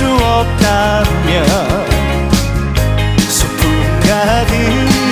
수 없다면 소풍 가득